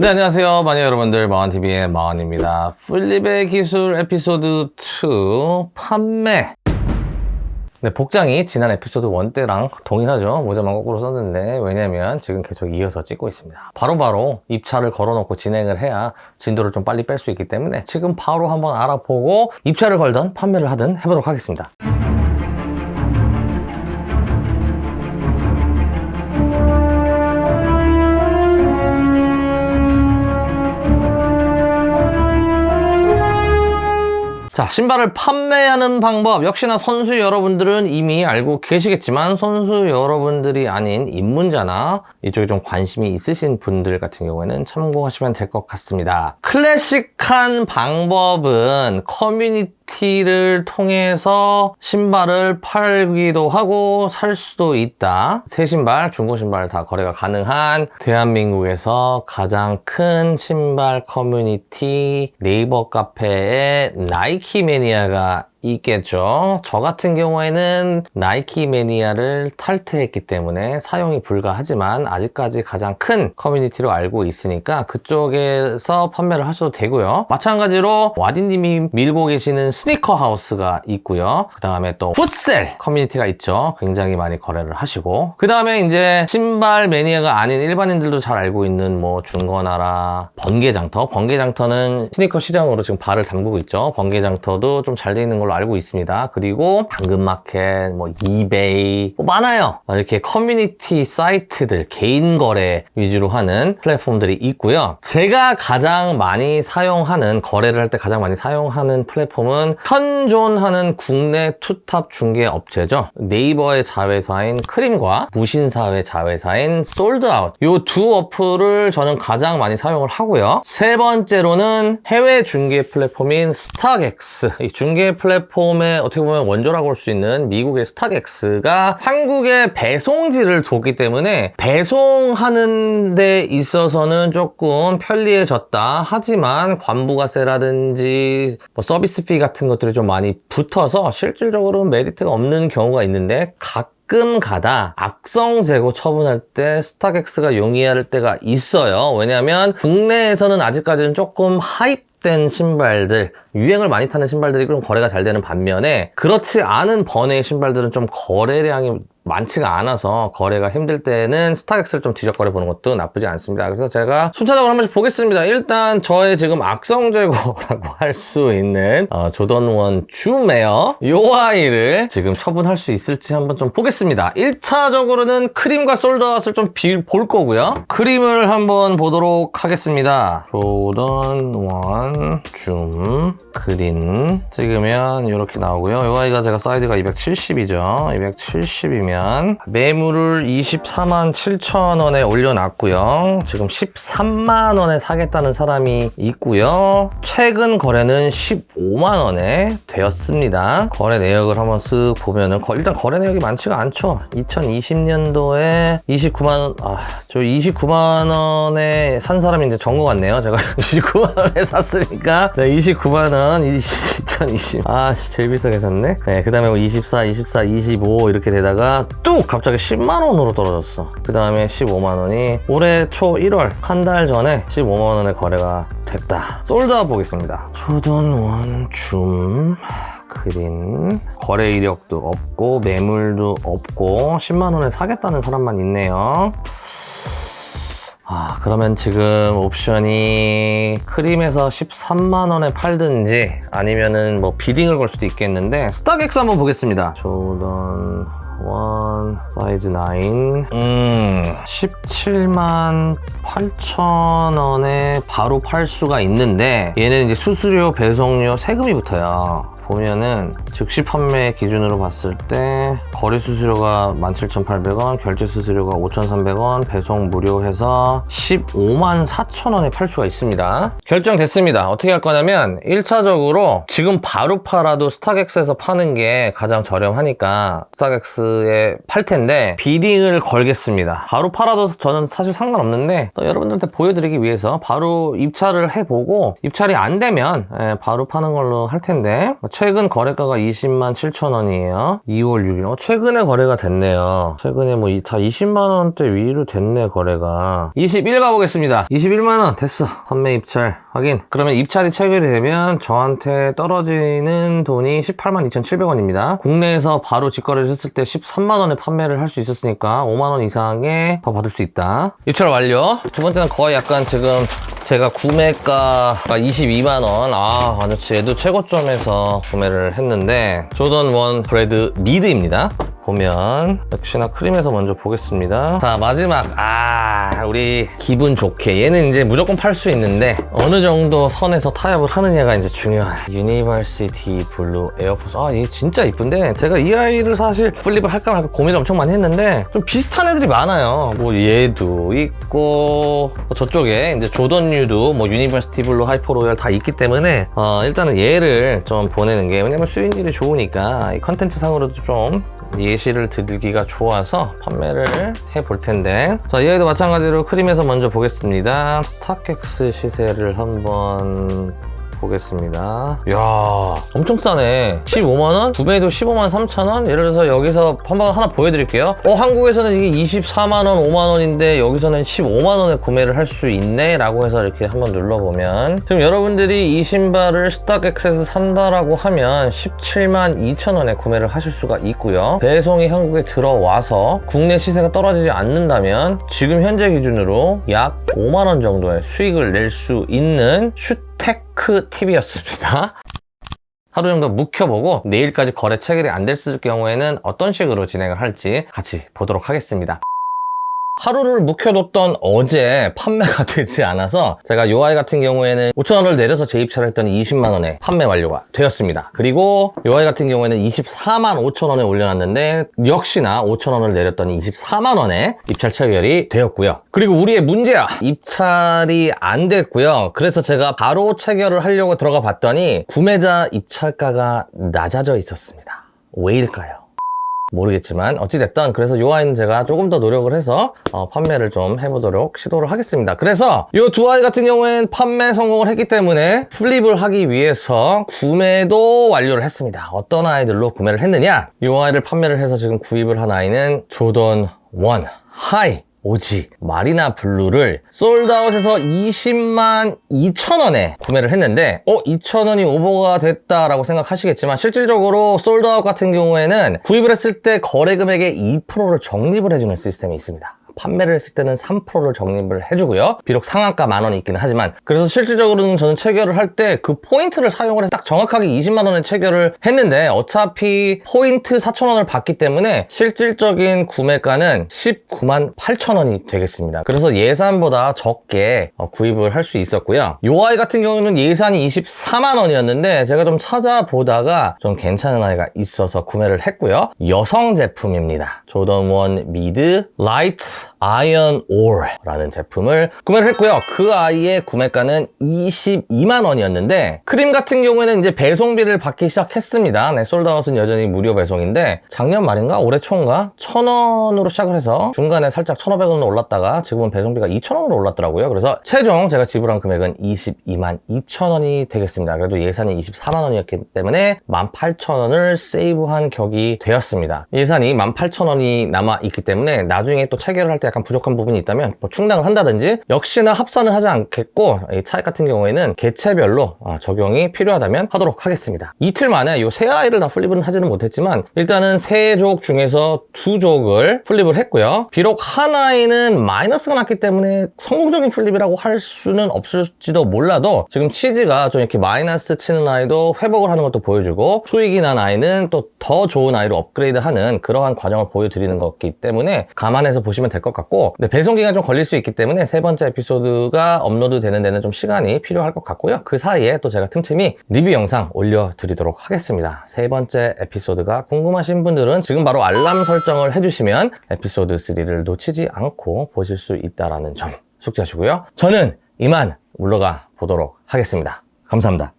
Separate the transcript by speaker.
Speaker 1: 네, 안녕하세요. 마녀 여러분들, 마원TV의 마원입니다. 플립의 기술 에피소드 2 판매. 네, 복장이 지난 에피소드 1 때랑 동일하죠. 모자만 거꾸로 썼는데, 왜냐면 지금 계속 이어서 찍고 있습니다. 바로바로 입찰을 걸어놓고 진행을 해야 진도를 좀 빨리 뺄 수 있기 때문에 지금 바로 한번 알아보고 입찰을 걸든 판매를 하든 해보도록 하겠습니다. 자, 신발을 판매하는 방법. 역시나 선수 여러분들은 이미 알고 계시겠지만, 선수 여러분들이 아닌 입문자나 이쪽에 좀 관심이 있으신 분들 같은 경우에는 참고하시면 될 것 같습니다. 클래식한 방법은 커뮤니티 를 통해서 신발을 팔기도 하고 살 수도 있다. 새 신발, 중고 신발 다 거래가 가능한 대한민국에서 가장 큰 신발 커뮤니티 네이버 카페에 나이키 매니아가 있겠죠. 저 같은 경우에는 나이키 매니아를 탈퇴했기 때문에 사용이 불가하지만 아직까지 가장 큰 커뮤니티로 알고 있으니까 그쪽에서 판매를 하셔도 되고요. 마찬가지로 와디님이 밀고 계시는 스니커 하우스가 있고요. 그 다음에 또 풋셀 커뮤니티가 있죠. 굉장히 많이 거래를 하시고 그 다음에 이제 신발 매니아가 아닌 일반인들도 잘 알고 있는 뭐 중고나라 번개장터 번개장터는 스니커 시장으로 지금 발을 담그고 있죠. 번개장터도 좀 잘 돼 있는 걸로 알고 있습니다. 그리고 당근마켓, 뭐 이베이 뭐 많아요. 이렇게 커뮤니티 사이트들 개인 거래 위주로 하는 플랫폼들이 있고요. 제가 가장 많이 사용하는 거래를 할 때 가장 많이 사용하는 플랫폼은 현존하는 국내 투탑 중개 업체죠. 네이버의 자회사인 크림과 무신사의 자회사인 솔드아웃 이 두 어플을 저는 가장 많이 사용을 하고요. 세 번째로는 해외 중개 플랫폼인 스타렉스 이 중개 플랫폼 의 어떻게 보면 원조라고 할 수 있는 미국의 스타렉스가 한국의 배송지를 뒀기 때문에 배송하는 데 있어서는 조금 편리해졌다. 하지만 관부가세라든지 뭐 서비스피 같은 것들이 좀 많이 붙어서 실질적으로 메리트가 없는 경우가 있는데 각 가끔 가다 악성 재고 처분할 때 스타렉스가 용이할 때가 있어요. 왜냐하면 국내에서는 아직까지는 조금 하입 된 신발들, 유행을 많이 타는 신발들이 좀 거래가 잘 되는 반면에 그렇지 않은 번의 신발들은 좀 거래량이 많지가 않아서 거래가 힘들 때는 스타렉스를 좀 뒤적거려 보는 것도 나쁘지 않습니다. 그래서 제가 순차적으로 한 번씩 보겠습니다. 일단 저의 지금 악성 재고라고 할 수 있는 어, 조던원 주메어 요 아이를 지금 처분할 수 있을지 한번 좀 보겠습니다. 1차적으로는 크림과 솔드아웃을 좀 볼 거고요. 크림을 한번 보도록 하겠습니다. 조던원 줌 그린 찍으면 이렇게 나오고요. 요 아이가 제가 사이즈가 270이죠. 270이면 매물을 24만 7천 원에 올려놨고요. 지금 13만 원에 사겠다는 사람이 있고요. 최근 거래는 15만 원에 되었습니다. 거래 내역을 한번 쓱 보면은 일단 거래 내역이 많지가 않죠. 2020년도에 29만 원, 아, 저 29만 원에 산 사람이 이제 것 같네요. 제가 29만 원에 샀 으니까 29만 원, 2020, 아, 제일 비싸게 샀네. 네, 그 다음에 뭐 24, 24, 25 이렇게 되다가 뚝 갑자기 10만 원으로 떨어졌어. 그 다음에 15만 원이 올해 초 1월 한 달 전에 15만 원의 거래가 됐다. 솔드아웃 보겠습니다. 조던 원줌 그린 거래 이력도 없고 매물도 없고 10만 원에 사겠다는 사람만 있네요. 아, 그러면 지금 옵션이 크림에서 13만 원에 팔든지 아니면은 뭐 비딩을 걸 수도 있겠는데 스타렉스 한번 보겠습니다. 조던 원 사이즈 9 음, 17만 8천 원에 바로 팔 수가 있는데 얘는 이제 수수료, 배송료, 세금이 붙어요. 보면은 즉시 판매 기준으로 봤을 때 거리 수수료가 17,800원, 결제 수수료가 5,300원, 배송 무료 해서 15만 4천 원에 팔 수가 있습니다. 결정됐습니다. 어떻게 할 거냐면 1차적으로 지금 바로 팔아도 스타렉스에서 파는 게 가장 저렴하니까 스타렉스에 팔 텐데 비딩을 걸겠습니다. 바로 팔아도 저는 사실 상관없는데 또 여러분들한테 보여드리기 위해서 바로 입찰을 해보고 입찰이 안 되면 예, 바로 파는 걸로 할 텐데 최근 거래가가 20만 7천 원이에요. 2월 6일. 어, 최근에 거래가 됐네요. 최근에 뭐 다 20만 원대 위로 됐네 거래가. 21 가보겠습니다. 21만 원 됐어. 판매 입찰 확인. 그러면 입찰이 체결이 되면 저한테 떨어지는 돈이 18만 2,700원입니다. 국내에서 바로 직거래를 했을 때 13만 원에 판매를 할 수 있었으니까 5만 원 이상에 더 받을 수 있다. 입찰 완료. 두 번째는 거의 약간 지금 제가 구매가가 22만 원. 아, 완전 얘도 최고점에서 구매를 했는데 조던 원 브레드 미드입니다. 보면 역시나 크림에서 먼저 보겠습니다. 자 마지막. 아 우리 기분 좋게. 얘는 이제 무조건 팔 수 있는데 어느 정도 선에서 타협을 하느냐가 이제 중요한 유니버시티 블루 에어포스. 아 얘 진짜 이쁜데? 제가 이 아이를 사실 플립을 할까 말까 고민을 엄청 많이 했는데 좀 비슷한 애들이 많아요. 뭐 얘도 있고 뭐 저쪽에 이제 조던유도 뭐 유니버시티 블루 하이퍼 로얄 다 있기 때문에 어 일단은 얘를 좀 보내는 게 왜냐면 수익률이 좋으니까 이 컨텐츠 상으로도 좀 예시를 드리기가 좋아서 판매를 해 볼 텐데. 자 얘도 마찬가지로 크림에서 먼저 보겠습니다. 스타렉스 시세를 한번 보겠습니다. 이야, 엄청 싸네. 15만원? 구매도 15만 3천원? 예를 들어서 여기서 한번 하나 보여드릴게요. 어, 한국에서는 이게 24만원, 5만원인데 여기서는 15만원에 구매를 할 수 있네? 라고 해서 이렇게 한번 눌러보면 지금 여러분들이 이 신발을 스타렉스에서 산다라고 하면 17만 2천원에 구매를 하실 수가 있고요. 배송이 한국에 들어와서 국내 시세가 떨어지지 않는다면 지금 현재 기준으로 약 5만원 정도의 수익을 낼 수 있는 슈테 크 팁이었습니다. 하루 정도 묵혀보고 내일까지 거래 체결이 안 됐을 경우에는 어떤 식으로 진행을 할지 같이 보도록 하겠습니다. 하루를 묵혀뒀던 어제 판매가 되지 않아서 제가 이 아이 같은 경우에는 5천원을 내려서 재입찰을 했더니 20만원에 판매 완료가 되었습니다. 그리고 이 아이 같은 경우에는 24만 5천원에 올려놨는데 역시나 5천원을 내렸더니 24만원에 입찰 체결이 되었고요. 그리고 우리의 문제야 입찰이 안 됐고요. 그래서 제가 바로 체결을 하려고 들어가 봤더니 구매자 입찰가가 낮아져 있었습니다. 왜일까요? 모르겠지만 어찌됐든 그래서 요 아이는 제가 조금 더 노력을 해서 어, 판매를 좀 해보도록 시도를 하겠습니다. 그래서 요 두 아이 같은 경우엔 판매 성공을 했기 때문에 플립을 하기 위해서 구매도 완료를 했습니다. 어떤 아이들로 구매를 했느냐? 요 아이를 판매를 해서 지금 구입을 한 아이는 조던 1 하이 오지 마리나 블루를 솔드아웃에서 20만 2천 원에 구매를 했는데 어 2천 원이 오버가 됐다라고 생각하시겠지만 실질적으로 솔드아웃 같은 경우에는 구입을 했을 때 거래 금액의 2%를 적립을 해주는 시스템이 있습니다. 판매를 했을 때는 3%를 적립을 해주고요. 비록 상한가 만 원이 있기는 하지만 그래서 실질적으로는 저는 체결을 할 때 그 포인트를 사용을 해서 딱 정확하게 20만 원에 체결을 했는데 어차피 포인트 4천 원을 받기 때문에 실질적인 구매가는 19만 8천 원이 되겠습니다. 그래서 예산보다 적게 어, 구입을 할 수 있었고요. 요 아이 같은 경우는 예산이 24만 원이었는데 제가 좀 찾아보다가 좀 괜찮은 아이가 있어서 구매를 했고요. 여성 제품입니다. 조던 원 미드 라이트 아이언 올라는 제품을 구매를 했고요. 그 아이의 구매가는 22만 원이었는데 크림 같은 경우에는 이제 배송비를 받기 시작했습니다. 네, 솔드아웃은 여전히 무료 배송인데 작년 말인가 올해 초인가 1,000원으로 시작을 해서 중간에 살짝 1,500원으로 올랐다가 지금은 배송비가 2,000원으로 올랐더라고요. 그래서 최종 제가 지불한 금액은 22만 2천원이 되겠습니다. 그래도 예산이 24만 원이었기 때문에 18,000원을 세이브한 격이 되었습니다. 예산이 18,000원이 남아 있기 때문에 나중에 또 체결을 할때 약간 부족한 부분이 있다면 뭐 충당을 한다든지 역시나 합산을 하지 않겠고 이 차액 같은 경우에는 개체별로 어, 적용이 필요하다면 하도록 하겠습니다. 이틀 만에 이 세 아이를 다 플립은 하지는 못했지만 일단은 세 족 중에서 두 족을 플립을 했고요. 비록 한 아이는 마이너스가 났기 때문에 성공적인 플립이라고 할 수는 없을지도 몰라도 지금 치즈가 좀 이렇게 마이너스 치는 아이도 회복을 하는 것도 보여주고 수익이 난 아이는 또 더 좋은 아이로 업그레이드하는 그러한 과정을 보여드리는 거기 때문에 감안해서 보시면 될 것 같고 근데 배송 기간 좀 걸릴 수 있기 때문에 세 번째 에피소드가 업로드 되는 데는 좀 시간이 필요할 것 같고요. 그 사이에 또 제가 틈틈이 리뷰 영상 올려드리도록 하겠습니다. 세 번째 에피소드가 궁금하신 분들은 지금 바로 알람 설정을 해주시면 에피소드 3를 놓치지 않고 보실 수 있다라는 점 숙지하시고요. 저는 이만 물러가 보도록 하겠습니다. 감사합니다.